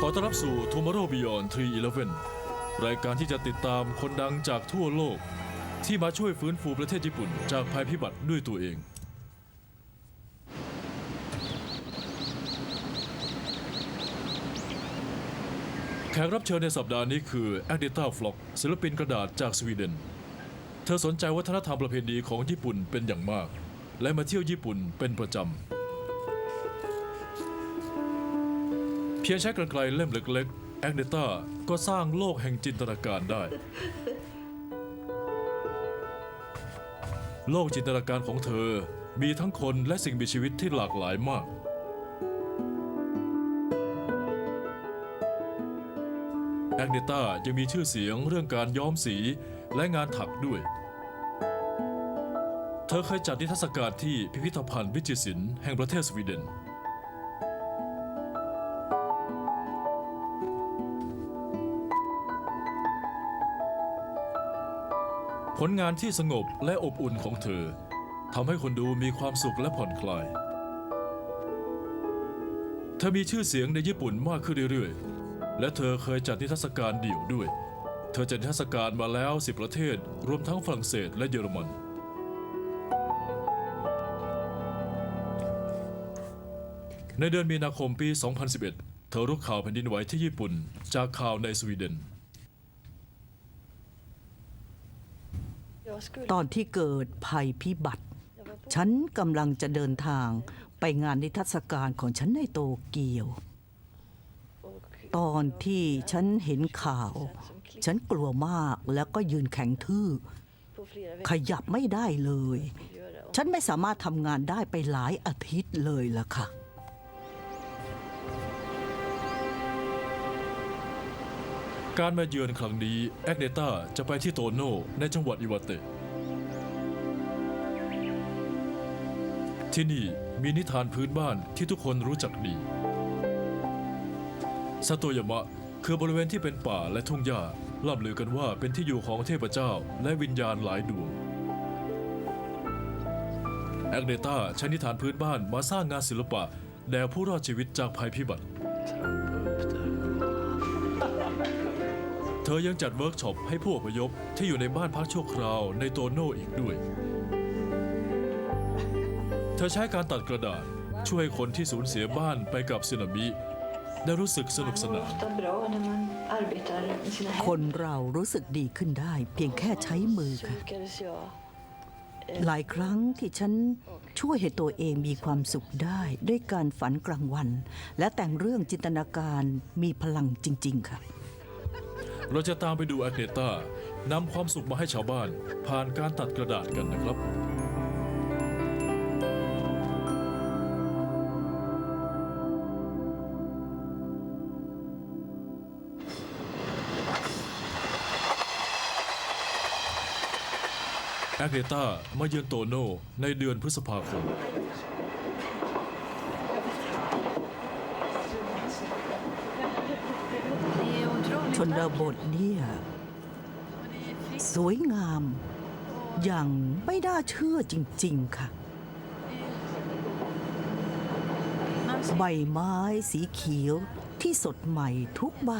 ขอต้อนรับสู่ Tomorrow Beyond 311 รายการที่จะติดตามคนดังจากทั่วโลก ที่มาช่วยฟื้นฟูประเทศญี่ปุ่นจากภัยพิบัติด้วยตัวเอง แขกรับเชิญในสัปดาห์นี้คือแอดดิต้าฟล็อกศิลปินกระดาษจากสวีเดน เธอสนใจวัฒนธรรมประเพณีของญี่ปุ่นเป็นอย่างมาก และมาเที่ยวญี่ปุ่นเป็นประจำ พียงใช้กรรไกรเล่มเล็กๆแอคเนต้าก็สร้างโลกแห่งจินตนาการได้ โลกจินตนาการของเธอมีทั้งคนและสิ่งมีชีวิตที่หลากหลายมาก แอคเนต้ายังมีชื่อเสียงเรื่องการย้อมสีและงานถักด้วย เธอเคยจัดนิทรรศการที่พิพิธภัณฑ์วิจิตรศิลป์แห่งประเทศสวีเดน ผลงานที่สงบและอบอุ่นของเธอทำให้คนดูมีความสุขและผ่อนคลาย เธอมีชื่อเสียงในญี่ปุ่นมากขึ้นเรื่อยๆ และเธอเคยจัดนิทรรศการเดี่ยวด้วย เธอจัดนิทรรศการมาแล้ว 10 ประเทศ รวมทั้งฝรั่งเศสและเยอรมัน ในเดือนมีนาคมปี 2011 เธอรู้ข่าวแผ่นดินไหวที่ญี่ปุ่นจากข่าวในสวีเดน Jag skulle... ตอนที่เกิดภัยพิบัติ ฉันกำลังจะเดินทางไปงานนิทรรศการของฉันในโตเกียว och ตอนที่ฉันเห็นข่าว ฉันกลัวมากแล้วก็ยืนแข็งทื่อ på flera ข veckor ยับไม่ได้เลย göra. Och ฉันไม่สามารถทำงานได้ไปหลายอาทิตย์เลยล่ะค่ะ การมาเยือนครั้งนี้แอคเนต้าจะไปที่โตโน่ในจังหวัดอิวาเตะ ที่นี่มีนิทานพื้นบ้านที่ทุกคนรู้จักดีซาโตยามะคือบริเวณที่เป็นป่าและทุ่งหญ้าล่ำลือกันว่าเป็นที่อยู่ของเทพเจ้าและวิญญาณหลายดวงแอคเนต้าใช้นิทานพื้นบ้านมาสร้างงานศิลปะแด่ผู้รอดชีวิตจากภัยพิบัติ ธอยังจัดเวิร์กช็อปให้ผู้อพยพที่อยู่ในบ้านพักชั่วคราวในโตโน่อีกด้วย เธอใช้การตัดกระดาษช่วยคนที่สูญเสียบ้านไปกับสึนามิได้รู้สึกสนุกสนาน คนเรารู้สึกดีขึ้นได้เพียงแค่ใช้มือค่ะ หลายครั้งที่ฉันช่วยให้ตัวเองมีความสุขได้ ด้วยการฝันกลางวัน และแต่งเรื่องจินตนาการมีพลังจริง ๆ ค่ะ เราจะตามไปดูแอคเนต้านำความสุขมาให้ชาวบ้าน ผ่านการตัดกระดาษกันนะครับ แอคเนต้ามาเยือนโตโน่ในเดือนพฤษภาคม ชนบทเนี่ยสวยงาม อย่างไม่น่าเชื่อจริง ๆ ค่ะ ใบไม้สีเขียวที่สดใหม่ทุกใบ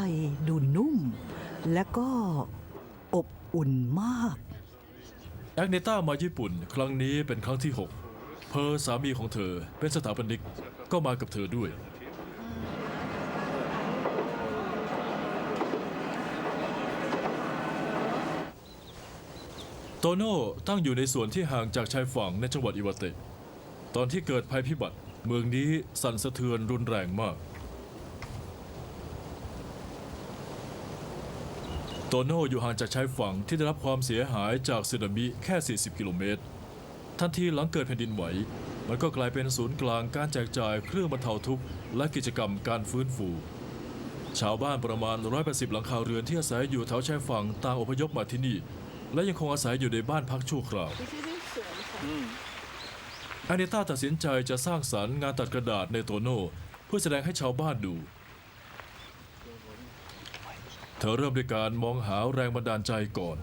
ดูนุ่ม และก็อบอุ่นมากแอคเนต้ามาญี่ปุ่น ครั้งนี้เป็นครั้งที่ 6 เพอสามีของเธอเป็นสถาปนิกก็มากับเธอด้วย โตโน่ตั้งอยู่ในส่วนที่ห่างจากชายฝั่งในจังหวัดอิวาเตะ ตอนที่เกิดภัยพิบัติ เมืองนี้สั่นสะเทือนรุนแรงมาก โตโน่อยู่ห่างจากชายฝั่งที่ได้รับความเสียหายจากสึนามิแค่ 40 กิโลเมตร ทันทีหลังเกิดแผ่นดินไหว มันก็กลายเป็นศูนย์กลางการแจกจ่ายเครื่องบรรเทาทุกข์และกิจกรรมการฟื้นฟู ชาวบ้านประมาณ 180 หลังคาเรือนที่อาศัยอยู่แถวชายฝั่งต่างอพยพมาที่นี่ และยังคงอาศัยอยู่ในบ้านพักชั่วคราวอาเนต้าตัดสินใจจะสร้างสรรค์งานตัดกระดาษในโตโน่เพื่อแสดงให้ชาวบ้านดู เธอเริ่มด้วยการมองหาแรงบันดาลใจก่อน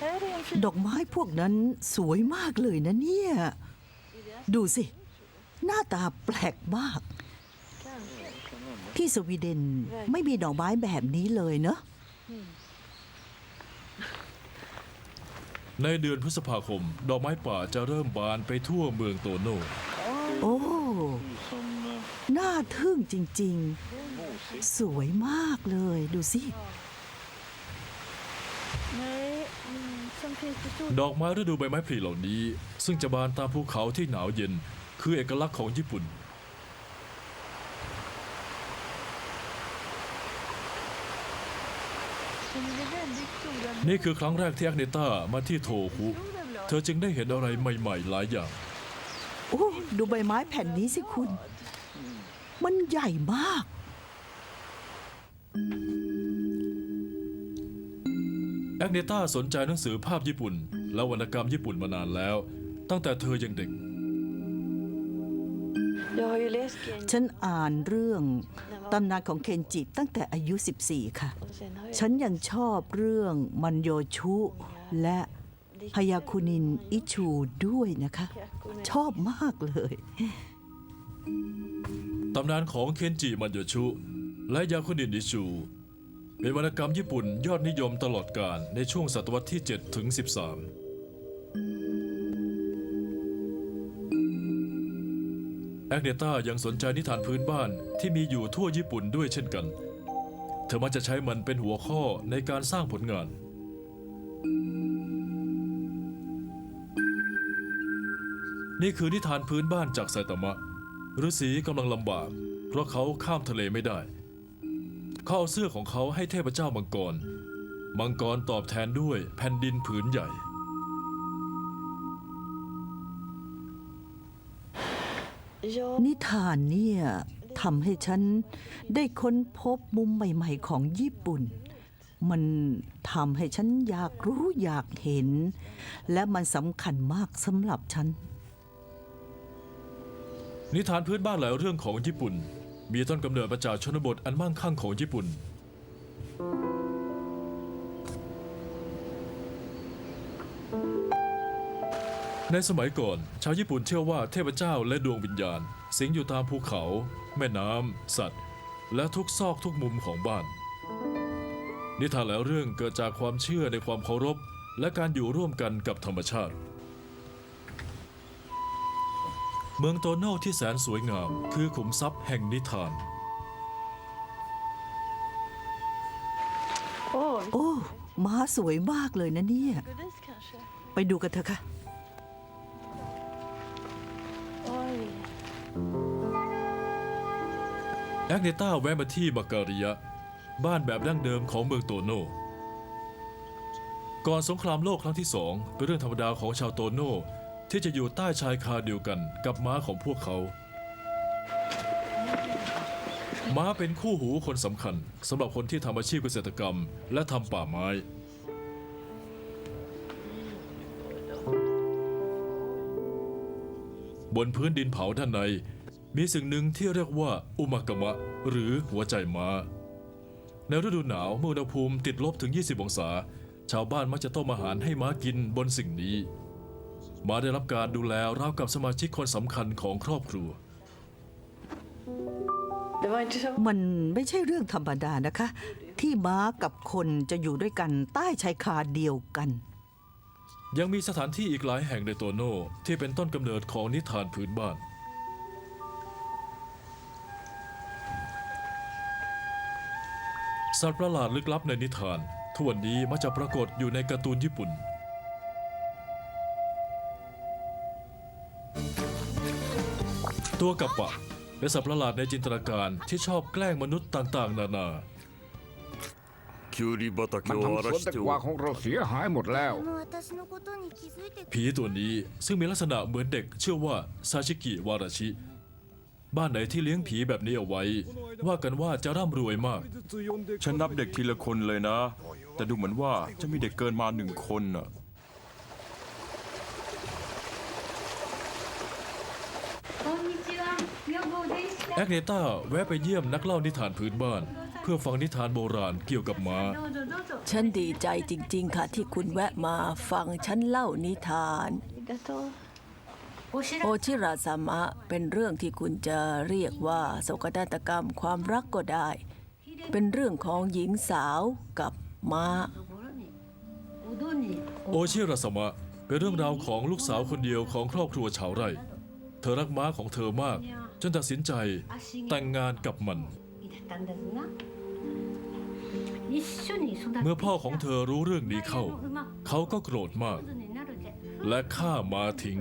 Här är en fin... ดอกไม้พวกนั้นสวยมากเลยนะเนี่ย ดูสิ หน้าตาแปลกมาก Kanske. ที่สวีเดนไม่มีดอกไม้แบบนี้เลยเนอะ ในเดือนพฤษภาคม ดอกไม้ป่าจะเริ่มบานไปทั่วเมืองโตโน่โอ้ Som eh, น่าทึ่งจริง ๆ สวยมากเลยดูสิ Nej, mm, som finns det stor ดอกไม้ฤดูใบไม้ผลิเหล่านี้ ซึ่งจะบานตามภูเขาที่หนาวเย็น คือเอกลักษณ์ของญี่ปุ่น นี่คือครั้งแรกที่แอคเนต้ามาที่โทคุ blad. เธอจึงได้เห็นอะไรใหม่ๆหลายอย่าง โอ้ดูใบไม้แผ่นนี้สิคุณ มันใหญ่มาก แอคเนต้าสนใจหนังสือภาพญี่ปุ่น และวรรณกรรมญี่ปุ่นมานานแล้ว ตั้งแต่เธอยังเด็ก ฉันอ่านเรื่องตำนานของเคนจิตั้งแต่อายุ 14 ค่ะ och sen har jag ฉันยังชอบเรื่องมันโยชุและฮายาคุนินอิชูด้วยนะคะ ชอบมากเลย ตำนานของเคนจิมันโยชุ และยาคุนินดิชูเป็นวรรณกรรมญี่ปุ่นยอดนิยมตลอดกาลในช่วงศตวรรษที่ 7 ถึง 13 แอคเนต้ายังสนใจนิทานพื้นบ้านที่มีอยู่ทั่วญี่ปุ่นด้วยเช่นกัน เธอมักจะใช้มันเป็นหัวข้อในการสร้างผลงาน นี่คือนิทานพื้นบ้านจากไซตามะฤาษีกำลังลำบาก เพราะเขาข้ามทะเลไม่ได้ เขาเอาเสื้อของเขาให้เทพเจ้ามังกร มังกรตอบแทนด้วยแผ่นดินผืนใหญ่ นิทานเนี่ยทำให้ฉันได้ค้นพบมุมใหม่ๆของญี่ปุ่น มันทำให้ฉันอยากรู้อยากเห็น และมันสำคัญมากสำหรับฉัน นิทานพื้นบ้านหลายเรื่องของญี่ปุ่น มีต้นกำเนิดมาจากชนบทอันมั่งคั่งของญี่ปุ่น ในสมัยก่อน ชาวญี่ปุ่นเชื่อว่าเทพเจ้าและดวงวิญญาณ สิงอยู่ตามภูเขา แม่น้ำ สัตว์ และทุกซอกทุกมุมของบ้าน นิทานหลายเรื่องเกิดจากความเชื่อในความเคารพ และการอยู่ร่วมกันกับธรรมชาติ เมืองโตโน่ที่แสนสวยงาม คือขุมทรัพย์แห่งนิทาน Åh, โอ้ม้าสวยมากเลยนะเนี่ย ไปดูกันเถอะค่ะ แอคเนต้าแวะมาที่มาการิยะ บ้านแบบดั้งเดิมของเมืองโตโน่ก่อนสงครามโลกครั้งที่สองเป็นเรื่องธรรมดาของชาวโตโน่ที่จะอยู่ใต้ชายคาเดียวกันกับม้าของพวกเขา ม้าเป็นคู่หูคนสำคัญสำหรับคนที่ทำอาชีพเกษตรกรรม และทำป่าไม้ บนพื้นดินเผาด้านใน มีสิ่งหนึ่งที่เรียกว่าอุมากามะ หรือหัวใจม้า ในฤดูหนาวเมื่ออุณหภูมิติดลบถึง 20 องศา ชาวบ้านมักจะต้มอาหารให้ม้ากินบนสิ่งนี้ ม้าได้รับการดูแลราวกับสมาชิกคนสำคัญของครอบครัว Det var inte så มันไม่ใช่เรื่องธรรมดานะคะ ที่ม้ากับคนจะอยู่ด้วยกันใต้ชายคาเดียวกัน ยังมีสถานที่อีกหลายแห่งในโตโน่ที่เป็นต้นกำเนิดของนิทานพื้นบ้าน สัตว์ประหลาดลึกลับในนิทานทุกวันนี้มักจะปรากฏอยู่ในการ์ตูนญี่ปุ่น ตัวกับปะเป็นสัตว์ประหลาดในจินตนาการที่ชอบแกล้งมนุษย์ต่างๆ นานา キュウリ畑 มัน を ทำ 荒 สวน らし แต て ง お กวา る ของเราเสียหายหมดแล้ว でも私のことに気づいてく ผีตัวนี้ซึ่งมีลักษณะเหมือนเด็กชื่อว่าซาชิกิวาราชิ บ้านไหนที่เลี้ยงผีแบบนี้เอาไว้ ว่ากันว่าจะร่ำรวยมาก ฉันนับเด็กทีละคนเลยนะ แต่ดูเหมือนว่าจะมีเด็กเกินมาหนึ่งคนน่ะ こんにちは女房でした แอคเนต้าแวะไปเยี่ยมนักเล่านิทานพื้นบ้าน เพื่อฟังนิทานโบราณเกี่ยวกับม้า どうぞどうぞ ฉันดีใจจริง ๆ ค่ะที่คุณแวะมาฟังฉันเล่านิทาน ありがとう。 โอชิราสามะเป็นเรื่องที่คุณจะเรียกว่าโศกนาฏกรรมความรักก็ได้ เป็นเรื่องของหญิงสาวกับม้า โอชิราสามะเป็นเรื่องราวของลูกสาวคนเดียวของครอบครัวชาวไร่ เธอรักม้าของเธอมาก จนตัดสินใจแต่งงานกับมัน เมื่อพ่อของเธอรู้เรื่องนี้เข้า เขาก็โกรธมาก และฆ่าม้าทิ้ง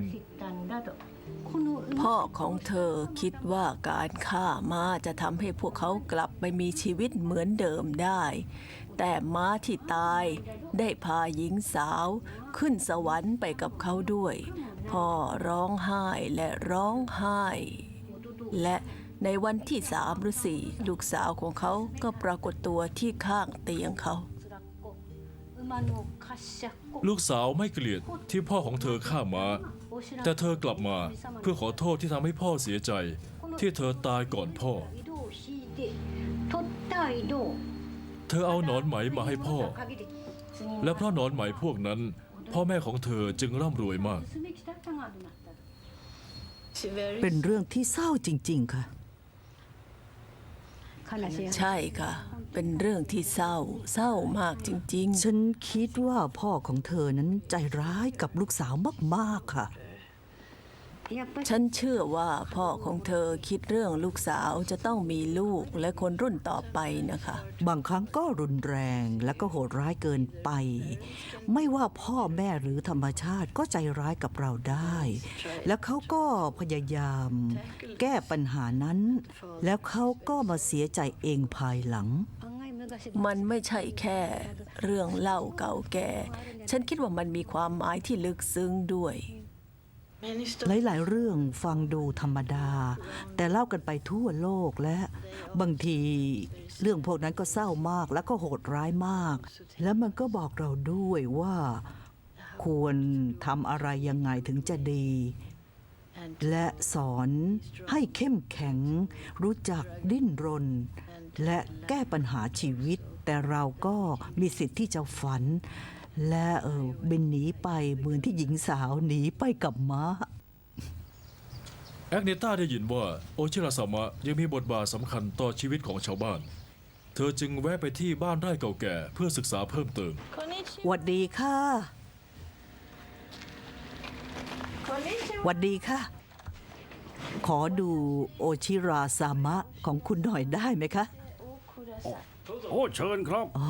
พ่อของเธอคิดว่าการฆ่าม้าจะทำให้พวกเขากลับไปมีชีวิตเหมือนเดิมได้ แต่ม้าที่ตายได้พาหญิงสาวขึ้นสวรรค์ไปกับเขาด้วย พ่อร้องไห้และร้องไห้ และในวันที่สามหรือสี่ลูกสาวของเขาก็ปรากฏตัวที่ข้างเตียงเขา ลูกสาวไม่เกลียดที่พ่อของเธอฆ่าม้า แต่เธอกลับมาเพื่อขอโทษที่ทำให้พ่อเสียใจ ที่เธอตายก่อนพ่อ เธอเอาหนอนไหมมาให้พ่อ และเพราะหนอนไหมพวกนั้น พ่อแม่ของเธอจึงร่ำรวยมาก เป็นเรื่องที่เศร้าจริง ๆ ค่ะ ใช่ค่ะ เป็นเรื่องที่เศร้า เศร้ามากจริง ๆ ฉันคิดว่าพ่อของเธอนั้นใจร้ายกับลูกสาวมาก ๆ ค่ะ ฉันเชื่อว่าพ่อของเธอคิดเรื่องลูกสาวจะต้องมีลูกและคนรุ่นต่อไปนะคะ บางครั้งก็รุนแรงและก็โหดร้ายเกินไป ไม่ว่าพ่อแม่หรือธรรมชาติก็ใจร้ายกับเราได้ แล้วเขาก็พยายาม แก้ปัญหานั้น แล้วเขาก็มาเสียใจเองภายหลังมันไม่ใช่แค่เรื่องเล่าเก่าแก่ ฉันคิดว่ามันมีความหมายที่ลึกซึ้งด้วย หลายๆ เรื่องฟังดูธรรมดา แต่เล่ากันไปทั่วโลกและ บางทีเรื่องพวกนั้นก็เศร้ามากและก็โหดร้ายมาก และมันก็บอกเราด้วยว่า ควรทำอะไรยังไงถึงจะดี และสอนให้เข้มแข็ง รู้จักดิ้นรน และแก้ปัญหาชีวิต แต่เราก็มีสิทธิ์ที่จะฝัน และเออเป็นหนีไปเหมือนที่หญิงสาวหนีไปกับม้า แอกเนต้าได้ยินว่าโอชิราสามะยังมีบทบาทสำคัญต่อชีวิตของชาวบ้าน เธอจึงแวะไปที่บ้านไร่เก่าแก่เพื่อศึกษาเพิ่มเติม Konnichiwa หวัดดีค่ะ หวัดดีค่ะ ขอดูโอชิราซามะของคุณหน่อยได้ไหมคะ โอ้เชิญครับ อ๋อ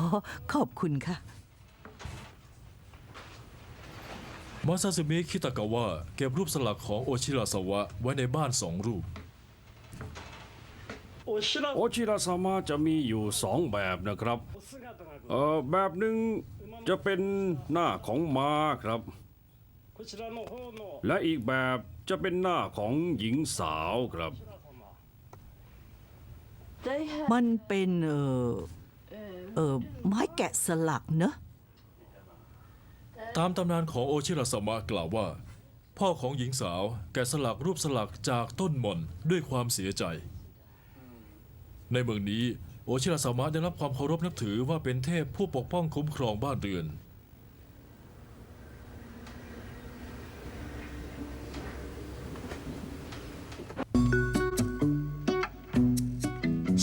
ขอบคุณค่ะ มาซาสึมิคิตากาวะเก็บรูปสลักของโอชิราสาวะไว้ในบ้านสองรูป โอชิราซามะจะมีอยู่สองแบบนะครับ เออแบบหนึ่งจะเป็นหน้าของม้าครับและอีกแบบจะเป็นหน้าของหญิงสาวครับ they have มันเป็นเออเออไม้แกะสลักเนอะ ตามตำนานของโอชิราสมะกล่าวว่า พ่อของหญิงสาวแกะสลักรูปสลักจากต้นหม่อนด้วยความเสียใจ ในเมืองนี้โอชิราสามะได้รับความเคารพนับถือว่าเป็นเทพผู้ปกป้องคุ้มครองบ้านเรือน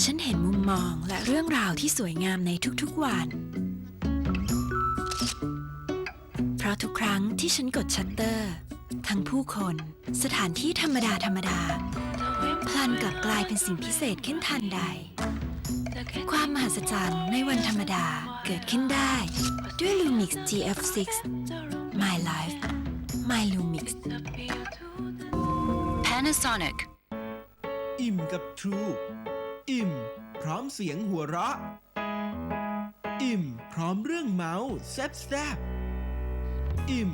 ฉันเห็นมุมมองและเรื่องราวที่สวยงามในทุกๆวัน ราะทุกครั้งที่ฉันกดชัตเตอร์ ทั้งผู้คน สถานที่ธรรมดาธรรมดาพลันกลับกลายเป็นสิ่งพิเศษขึ้นทันใด ความมหัศจรรย์ในวันธรรมดาเกิดขึ้นได้ ด้วย Lumix GF6 My Life My Lumix Panasonic อิ่มกับ True อิ่ม พร้อมเสียงหัวเราะ อิ่ม พร้อมเรื่องเมาส์แซ่บแซบ อิ่ม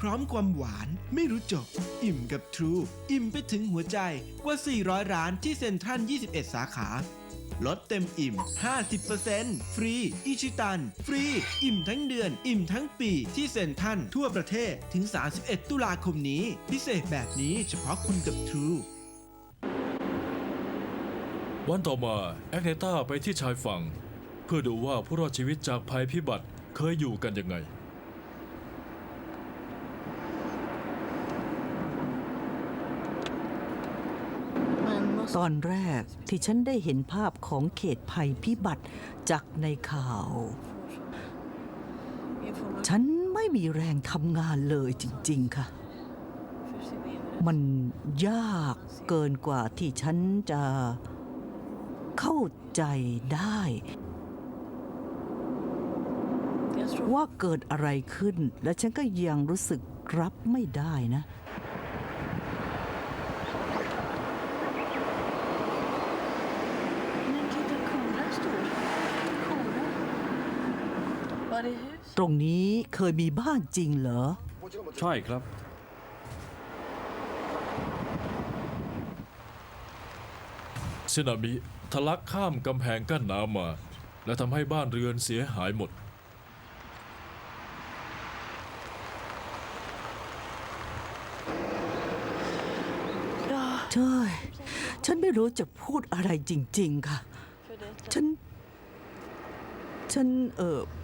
พร้อมความหวานไม่รู้จบ อิ่มกับ True อิ่มไปถึงหัวใจกว่า 400 ร้านที่เซ็นทรัล 21 สาขา ลดเต็มอิ่ม 50%ฟรี อิชิตัน ฟรี อิ่มทั้งเดือน อิ่มทั้งปีที่เซ็นทรัลทั่วประเทศถึง 31 ตุลาคมนี้ พิเศษแบบนี้เฉพาะคุณกับ True วันต่อมาแอกเนต้าไปที่ชายฝั่ง เพื่อดูว่าผู้รอดชีวิตจากภัยพิบัติเคยอยู่กันยังไง ฉ ตอนแรกที่ฉันได้เห็นภาพของเขตภัยพิบัติจากในข่าว ฉันไม่มีแรงทำงานเลยจริง ๆ ค่ะ มันยากเกินกว่าที่ฉันจะเข้าใจได้ ว่าเกิดอะไรขึ้นและฉันก็ยังรู้สึกรับไม่ได้นะ ตรงนี้เคยมีบ้านจริงเหรอ ใช่ครับ สึนามิทะลักข้ามกำแพงกั้นน้ำมา และทำให้บ้านเรือนเสียหายหมด ใช่ฉันไม่รู้จะพูดอะไรจริง ๆ ค่ะ ฉัน ฉัน เออ Så man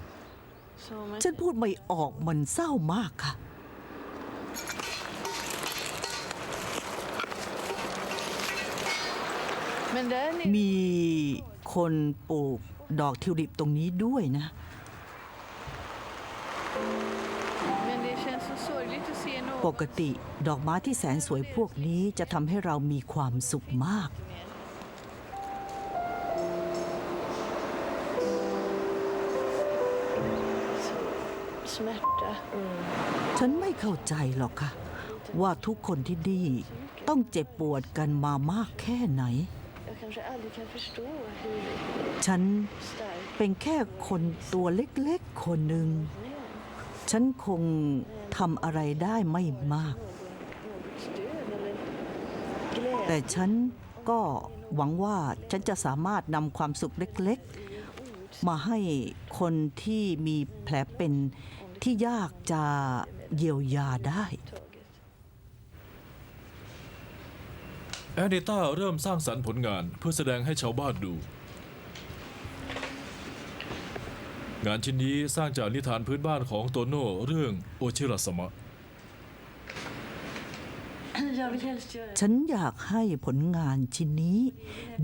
ฉันพูดไม่ออกมันเศร้ามากค่ะ Men där nere, มีคนปลูกดอกทิวลิปตรงนี้ด้วยนะ men det känns så sorgligt att se ป något กติดอกไม้ที่แสนสวยพวกนี้จะทำให้เรามีความสุขมาก smärta. ฉันไม่เข้าใจหรอกค่ะ ว่าทุกคนที่นี่ต้องเจ็บปวดกันมามากแค่ไหน Jag kanske aldrig kan förstå hur ฉัน stark เป็นแค่คนตัวเล็กๆ คนหนึ่ง ฉันคงทำอะไรได้ไม่มาก något stöd eller glädje แต่ฉันก็หวังว่าฉันจะสามารถนำความสุขเล็กๆ มาให้คนที่มีแผลเป็น ที่ยากจะเยียวยาได้ แอนเดต้าเริ่มสร้างสรรค์ผลงานเพื่อแสดงให้ชาวบ้านดู งานชิ้นนี้สร้างจากนิทานพื้นบ้านของโตโน่เรื่องโอชิราสมะ Jag vill helst göra ฉันอยากให้ผลงานชิ้นนี้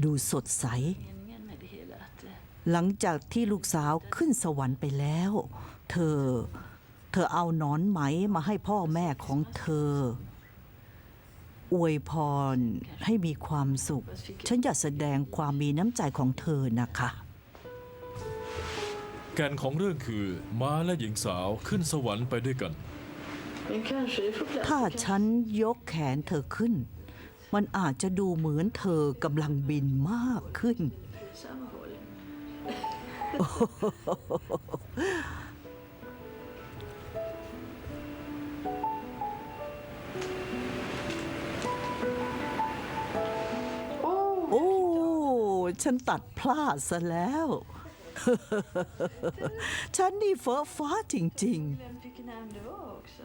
ดูสดใส meningen med det hela. Att, eh, หลังจากที่ลูกสาวขึ้นสวรรค์ไปแล้ว เธอ เธอเอาหนอนไหมมาให้พ่อแม่ของเธอ อวยพรให้มีความสุข ฉันอยากแสดงความมีน้ำใจของเธอนะคะ แก่นของเรื่องคือม้าและหญิงสาวขึ้นสวรรค์ไปด้วยกัน men kanske det får plats. ถ้าฉันยกแขนเธอขึ้น มันอาจจะดูเหมือนเธอกำลังบินมากขึ้น ฉันตัดพลาดซะแล้ว ฉันนี่เฟ้อฟ้าจริง ๆ Vem vilken namn det var också.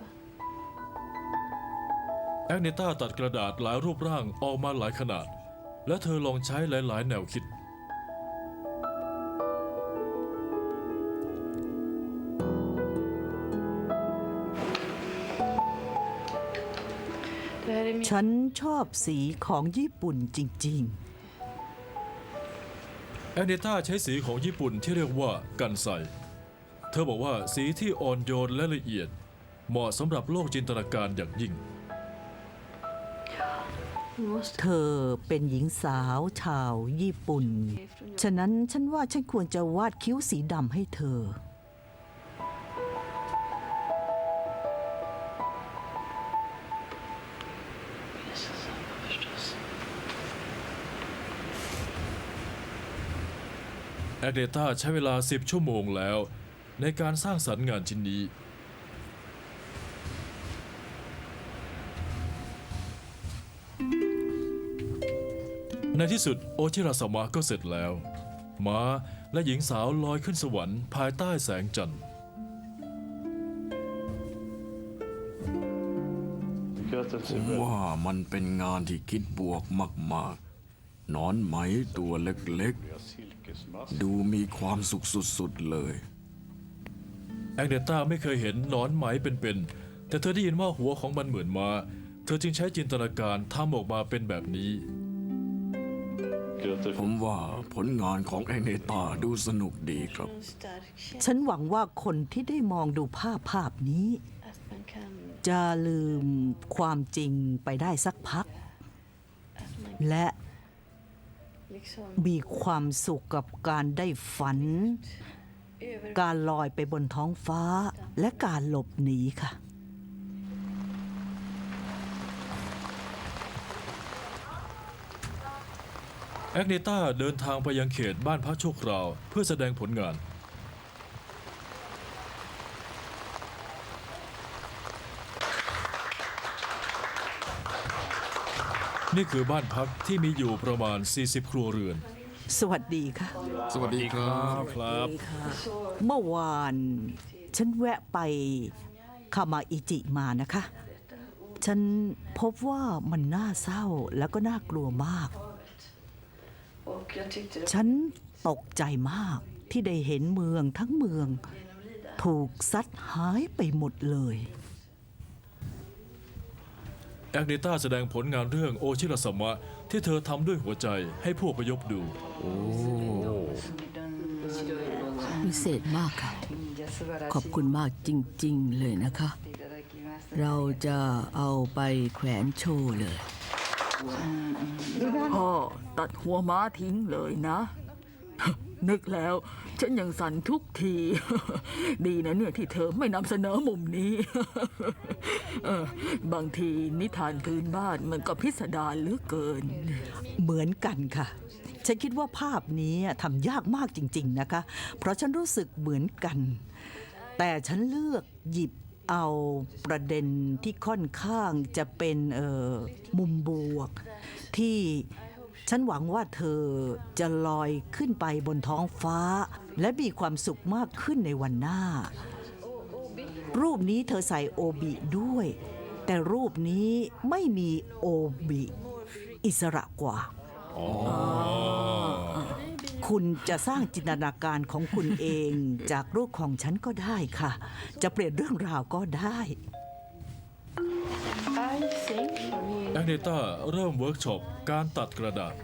แอกเนต้าตัดกระดาษหลายรูปร่างออกมาหลายขนาด และเธอลองใช้หลาย ๆ แนวคิด Det här är min ฉันชอบสีของญี่ปุ่นจริง แอนเนต้าใช้สีของญี่ปุ่นที่เรียกว่ากันไซเธอบอกว่าสีที่อ่อนโยนและละเอียด เหมาะสำหรับโลกจินตนาการอย่างยิ่ง เธอเป็นหญิงสาวชาวญี่ปุ่น ฉะนั้นฉันว่าฉันควรจะวาดคิ้วสีดำให้เธอ แอกเนต้าใช้เวลา 10 ชั่วโมงแล้ว ในการสร้างสรรค์งานชิ้นนี้ ในที่สุดโอชิราสมะก็เสร็จแล้วม้าและหญิงสาวลอยขึ้นสวรรค์ภายใต้แสงจันทร์ ผมว่ามันเป็นงานที่คิดบวกมาก ๆ นอนไหมตัวเล็กๆ ดูมีความสุขสุดๆเลย แองเดต้าไม่เคยเห็นหนอนไหมเป็นๆ แต่เธอได้ยินว่าหัวของมันเหมือนมา้าเธอจึงใช้จินตนาการทำออกมาเป็นแบบนี้ ผมว่าผลงานของแองเนตาดูสนุกดีครับ ฉันหวังว่าคนที่ได้มองดูภาพภาพนี้ จะลืมความจริงไปได้สักพัก และ มีความสุขกับการได้ฝัน การลอยไปบนท้องฟ้าและการหลบหนีค่ะ แอคเนต้าเดินทางไปยังเขตบ้านพักชั่วคราว เพื่อแสดงผลงาน นี่คือบ้านพักที่มีอยู่ประมาณ 40 ครัวเรือน สวัสดีค่ะ สวัสดีครับ ครับ เมื่อวาน ฉันแวะไปคามาอิจิมานะคะ ฉันพบว่ามันน่าเศร้าแล้วก็น่ากลัวมาก ฉันตกใจมากที่ได้เห็นเมืองทั้งเมือง ถูกซัดหายไปหมดเลย แอคเนต้าแสดงผลงานเรื่องโอชิรสมะที่เธอทำด้วยหัวใจให้ผู้อพยพดูพิเศษมากค่ะ ขอบคุณมากจริง ๆ เลยนะคะ เราจะเอาไปแขวนโชว์เลย พ่อตัดหัวม้าทิ้งเลยนะ นึกแล้ว ฉันยังสั่นทุกที ดีนะเนี่ยที่เธอไม่นำเสนอมุมนี้ เออบางทีนิทานพื้นบ้านมันก็พิสดารเหลือเกิน เหมือนกันค่ะ ฉันคิดว่าภาพนี้ทำยากมากจริง ๆนะคะ เพราะฉันรู้สึกเหมือนกัน แต่ฉันเลือกหยิบเอาประเด็นที่ค่อนข้างจะเป็นมุมบวกที่ ฉันหวังว่าเธอจะลอยขึ้นไปบนท้องฟ้า และมีความสุขมากขึ้นในวันหน้า รูปนี้เธอใส่โอบิด้วย แต่รูปนี้ไม่มีโอบิอิสระกว่า คุณจะสร้างจินตนาการของคุณเองจากรูปของฉันก็ได้ค่ะ จะเปลี่ยนเรื่องราวก็ได้ แอคเนต้าเริ่มเวิร์กช็อปการตัดกระดาษ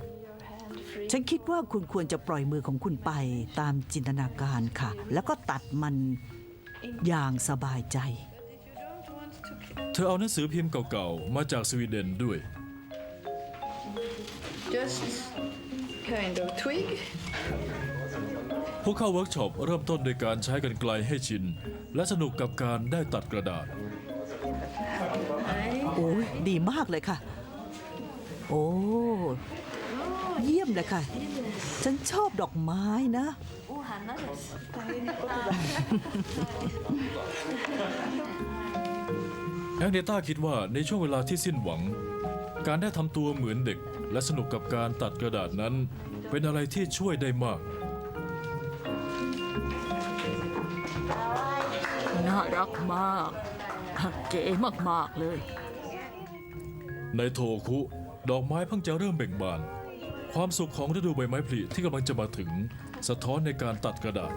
ฉันคิดว่าคุณควรจะปล่อยมือของคุณไปตามจินตนาการค่ะ แล้วก็ตัดมันอย่างสบายใจ เธอเอาหนังสือพิมพ์เก่าๆ มาจากสวีเดนด้วย Just kind of twig. พวกเข้าเวิร์กช็อปเริ่มต้นโดยการใช้กันไกลให้ชิน และสนุกกับการได้ตัดกระดาษโอ้ยดีมากเลยค่ะ โอ้เยี่ยมเลยค่ะ ฉันชอบดอกไม้นะแองเนต้าคิดว่าในช่วงเวลาที่สิ้นหวัง การได้ทำตัวเหมือนเด็ก และสนุกกับการตัดกระดาษนั้น เป็นอะไรที่ช่วยได้มาก น่ารักมาก เก๋มาก ๆ เลย ในโทคุ ดอกไม้เพิ่งจะเริ่มเบ่งบาน ความสุขของฤดูใบไม้ผลิที่กำลังจะมาถึง สะท้อนในการตัดกระดาษ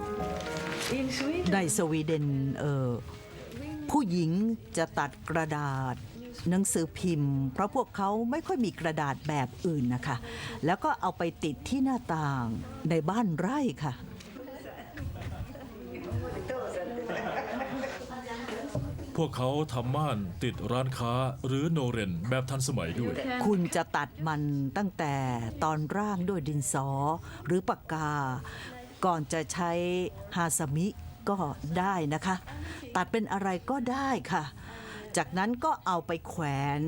ในสวีเดนเออผู้หญิงจะตัดกระดาษหนังสือพิมพ์ เพราะพวกเขาไม่ค่อยมีกระดาษแบบอื่นนะคะ แล้วก็เอาไปติดที่หน้าต่างในบ้านไร่ค่ะ พวกเขาทำม่านติดร้านค้าหรือโนเรนแบบทันสมัยด้วย คุณจะตัดมันตั้งแต่ตอนร่างด้วยดินสอหรือปากกา ก่อนจะใช้ฮาสมิก็ได้นะคะ ตัดเป็นอะไรก็ได้ค่ะ จากนั้นก็เอาไปแขวน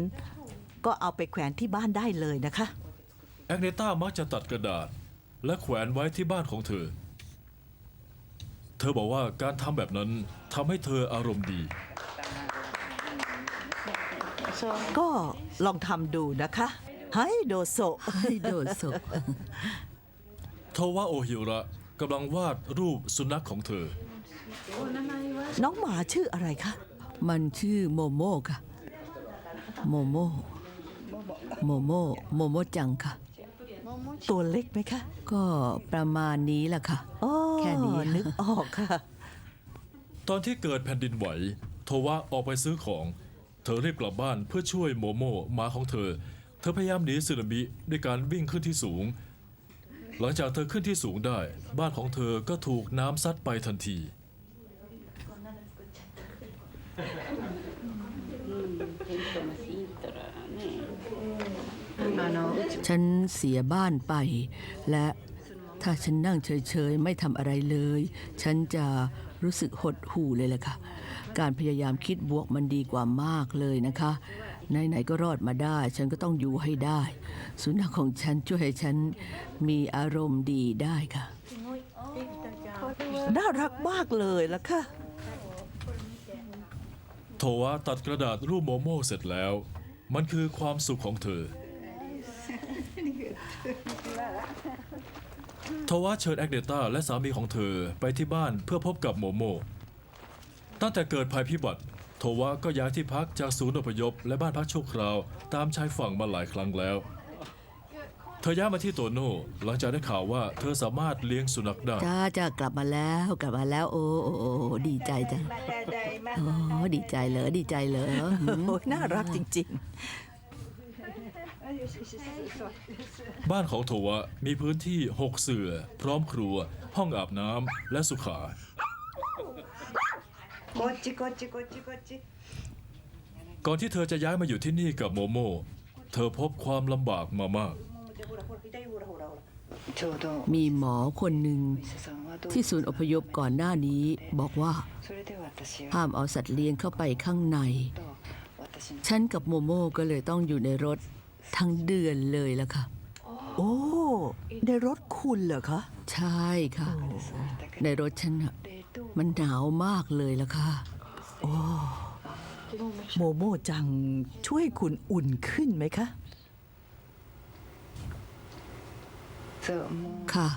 ก็เอาไปแขวนที่บ้านได้เลยนะคะ แอกเนต้ามักจะตัดกระดาษ และแขวนไว้ที่บ้านของเธอ เธอบอกว่าการทำแบบนั้นทำให้เธออารมณ์ดี so ก็ลองทำดูนะคะไฮโดโซให้โดดศพโทวะโอฮิระกำลังวาดรูปสุนัขของเธอ น้องหมาชื่ออะไรคะ มันชื่อโมโมค่ะ โมโมโมโมโมโมจังค่ะ ตัวเล็กไหมคะ ก็ประมาณนี้แหละค่ะอ๋อแค่นี้นึกออกค่ะ ตอนที่เกิดแผ่นดินไหว โทวะออกไปซื้อของ เธอรีบกลับบ้านเพื่อช่วยโมโมหมาของเธอ เธอพยายามหนีสึนามิด้วยการวิ่งขึ้นที่สูง หลังจากเธอขึ้นที่สูงได้ บ้านของเธอก็ถูกน้ำซัดไปทันที ฉันเสียบ้านไป และถ้าฉันนั่งเฉยๆ ไม่ทำอะไรเลย ฉันจะรู้สึกหดหู่เลยแหละค่ะ การพยายามคิดบวกมันดีกว่ามากเลยนะคะ ไหนๆก็รอดมาได้ ฉันก็ต้องอยู่ให้ได้ สุนัขของฉันช่วยให้ฉันมีอารมณ์ดีได้ค่ะ น่ารักมากเลยล่ะค่ะ โทวะตัดกระดาษรูปโมโม่เสร็จแล้ว มันคือความสุขของเธอ ทวะเชิญแอคเดต้าและสามีของเธอไปที่บ้านเพื่อพบกับโมโม ตั้งแต่เกิดภัยพิบัติ โทวะก็ย้ายที่พักจากศูนย์อพยพและบ้านพักชั่วคราว ตามชายฝั่งมาหลายครั้งแล้ว เธอย้ายมาที่โตโน่หลังจากได้ข่าวว่าเธอสามารถเลี้ยงสุนัขได้ จ้าจ้ากลับมาแล้วกลับมาแล้ว โอ้โอ้โอ้ดีใจจัง โอ้ดีใจเหรอดีใจเหรอหืมโอ้ยน่ารักจริง บ้านของโทวะมีพื้นที่ 6 เสือพร้อมครัว ห้องอาบน้ำและสุขาก่อนที่เธอจะย้ายมาอยู่ที่นี่กับโมโม เธอพบความลำบากมามากมีหมอคนหนึ่งที่ศูนย์อพยพก่อนหน้านี้ บอกว่าห้ามเอาสัตว์เลี้ยงเข้าไปข้างในฉันกับโมโมก็เลยต้องอยู่ในรถ ทั้งเดือนเลยละค่ะๆโอ้ ในรถคุณเหรอคะ ใช่ค่ะ ในรถฉันน่ะมันหนาวมากเลยละค่ะ โมโมจังช่วยคุณอุ่นขึ้นไหมคะ ค่ะ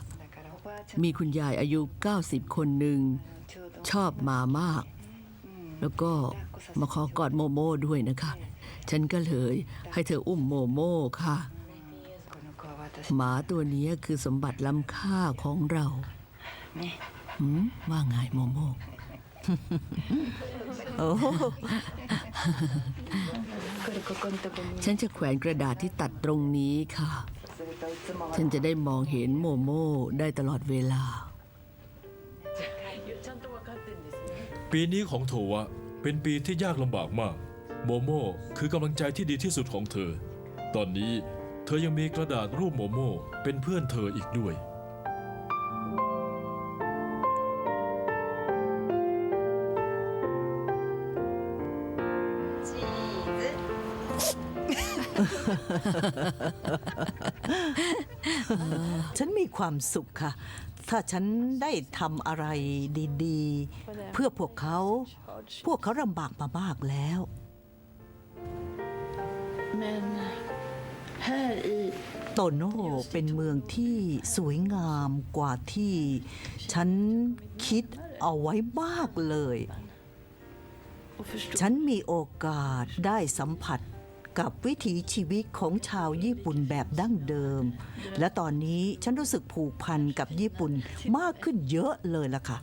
มีคุณยายอายุ 90 คนหนึ่ง ชอบหมามาก แล้วก็มาขอกอดโมโม่ด้วยนะคะ ฉันก็เลยให้เธออุ้มโมโม่ค่ะ หมาตัวนี้คือสมบัติล้ำค่าของเราหืมว่าไงโมโม่โอ้ฉันจะแขวนกระดาษที่ตัดตรงนี้ค่ะ ฉันจะได้มองเห็นโมโม่ได้ตลอดเวลา ปีนี้ของโทวะเป็นปีที่ยากลำบากมาก โมโมคือกำลังใจที่ดีที่สุดของเธอ ตอนนี้เธอยังมีกระดาษรูปโมโมเป็นเพื่อนเธออีกด้วย ฉันมีความสุขค่ะ ถ้าฉันได้ทำอะไรดีๆ เพื่อพวกเขา พวกเขาลำบากมามากแล้วโตโน่เป็นเมืองที่สวยงามกว่าที่ ฉันคิดเอาไว้มากเลยฉันมีโอกาสได้สัมผัส กับวิถีชีวิตของชาวญี่ปุ่นแบบดั้งเดิม และตอนนี้ฉันรู้สึกผูกพันกับญี่ปุ่นมากขึ้นเยอะเลยล่ะค่ะ